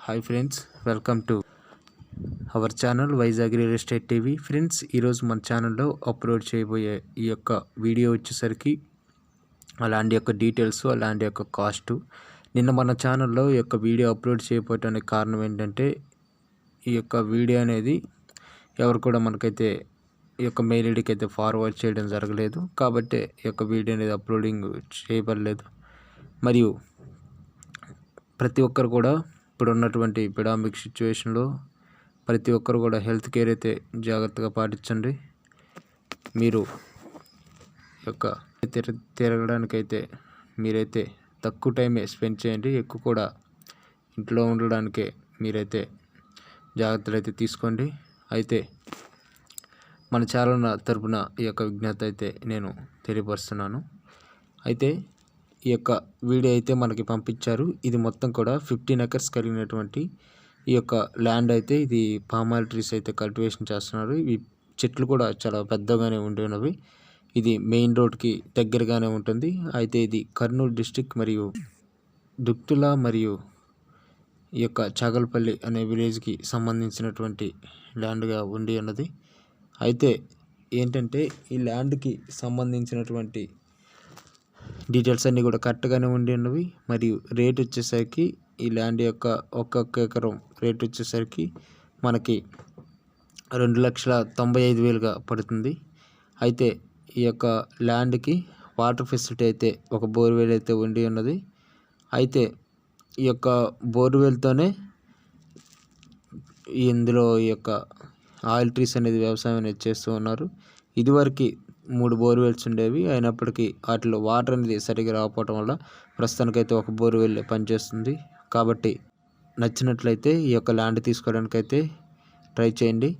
Hi friends welcome to our channel Vizag real estate TV friends ఈరోజు మన ఛానల్లో upload చేయబోయే ఈ యొక్క వీడియో వచ్చేసరికి అలాంటి యొక్క డీటెయిల్స్ అలాంటి యొక్క కాస్టు నిన్న మన ఛానల్లో ఈ యొక్క వీడియో అప్లోడ్ చేయబోయటానికి కారణం ఏంటంటే ఈ యొక్క వీడియో అనేది ఎవరు కూడా మనకైతే ఈ యొక్క మెయిల్ ఐడికి అయితే ఫార్వర్డ్ చేయడం జరగలేదు. కాబట్టి ఈ యొక్క వీడియో అనేది అప్లోడింగ్ చేయబడలేదు. మరియు ప్రతి ఒక్కరు కూడా ఇప్పుడు ఉన్నటువంటి పిడామిక్ సిచ్యువేషన్లో ప్రతి ఒక్కరు కూడా హెల్త్ కేర్ అయితే జాగ్రత్తగా పాటించండి. మీరు యొక్క తిర తిరగడానికైతే మీరైతే తక్కువ టైమే స్పెండ్ చేయండి. ఎక్కువ కూడా ఇంట్లో ఉండడానికే మీరైతే జాగ్రత్తలు అయితే తీసుకోండి. అయితే మన ఛానల్ తరపున ఈ యొక్క విజ్ఞత అయితే నేను తెలియపరుస్తున్నాను. అయితే ఈ యొక్క వీడియో అయితే మనకి పంపించారు. ఇది మొత్తం కూడా ఫిఫ్టీన్ ఎకర్స్ కలిగినటువంటి ఈ యొక్క ల్యాండ్ అయితే ఇది పామాయిల్ ట్రీస్ అయితే కల్టివేషన్ చేస్తున్నారు. ఈ చెట్లు కూడా చాలా పెద్దగానే ఉండేవి ఇది మెయిన్ రోడ్కి దగ్గరగానే ఉంటుంది. అయితే ఇది కర్నూలు డిస్టిక్ మరియు దుక్తుల మరియు ఈ యొక్క చాగల్పల్లి అనే విలేజ్కి సంబంధించినటువంటి ల్యాండ్గా ఉండి ఉన్నది. అయితే ఏంటంటే ఈ ల్యాండ్కి సంబంధించినటువంటి డీటెయిల్స్ అన్నీ కూడా కరెక్ట్గానే ఉండి ఉన్నవి. మరియు రేట్ వచ్చేసరికి ఈ ల్యాండ్ యొక్క ఒక్కొక్క ఎకరం రేట్ వచ్చేసరికి మనకి రెండు లక్షల తొంభై ఐదు వేలుగా పడుతుంది. అయితే ఈ యొక్క ల్యాండ్కి వాటర్ ఫెసిలిటీ అయితే ఒక బోర్వెల్ అయితే ఉండి ఉన్నది. అయితే ఈ యొక్క బోర్వెల్తోనే ఇందులో ఈ యొక్క ఆయిల్ ట్రీస్ అనేది వ్యవసాయం అనేది చేస్తూ ఉన్నారు. ఇదివరకు మూడు బోర్వెల్స్ ఉండేవి. అయినప్పటికీ వాటిలో వాటర్ అనేది సరిగ్గా రాకపోవటం వల్ల ప్రస్తుతానికైతే ఒక బోర్వెల్ పనిచేస్తుంది. కాబట్టి నచ్చినట్లయితే ఈ యొక్క ల్యాండ్ తీసుకోవడానికి అయితే ట్రై చేయండి.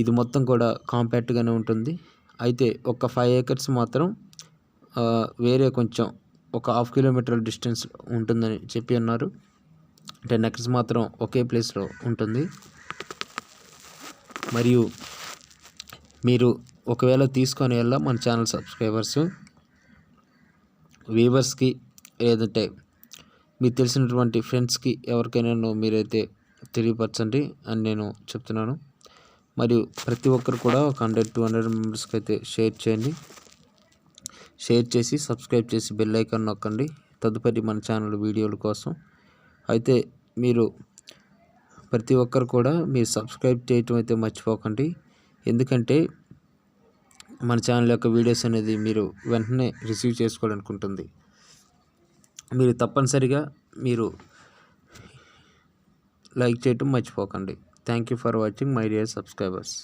ఇది మొత్తం కూడా కాంపాక్ట్గానే ఉంటుంది. అయితే ఒక ఫైవ్ ఏకర్స్ మాత్రం వేరే కొంచెం ఒక హాఫ్ కిలోమీటర్ డిస్టెన్స్ ఉంటుందని చెప్పి ఉన్నారు టెన్ ఎకర్స్ మాత్రం ఒకే ప్లేస్లో ఉంటుంది. మరియు మీరు ఒకవేళ తీసుకొని వెళ్ళా మన ఛానల్ సబ్స్క్రైబర్స్ వీవర్స్కి లేదంటే మీకు తెలిసినటువంటి ఫ్రెండ్స్కి ఎవరికైనా మీరైతే తెలియపరచండి అని నేను చెప్తున్నాను. మరియు ప్రతి ఒక్కరు కూడా ఒక హండ్రెడ్ టూ హండ్రెడ్ మెంబర్స్కి అయితే షేర్ చేయండి. షేర్ చేసి సబ్స్క్రైబ్ చేసి బెల్ ఐకాన్ నొక్కండి. తదుపరి మన ఛానల్ వీడియోల కోసం. అయితే మీరు ప్రతి ఒక్కరు కూడా మీరు సబ్స్క్రైబ్ చేయటం అయితే మర్చిపోకండి. ఎందుకంటే మన ఛానల్ యొక్క వీడియోస్ అనేది మీరు వెంటనే రిసీవ్ చేసుకోవాలనుకుంటుంది. మీరు తప్పనిసరిగా మీరు లైక్ చేయటం మర్చిపోకండి. Thank you for watching my dear subscribers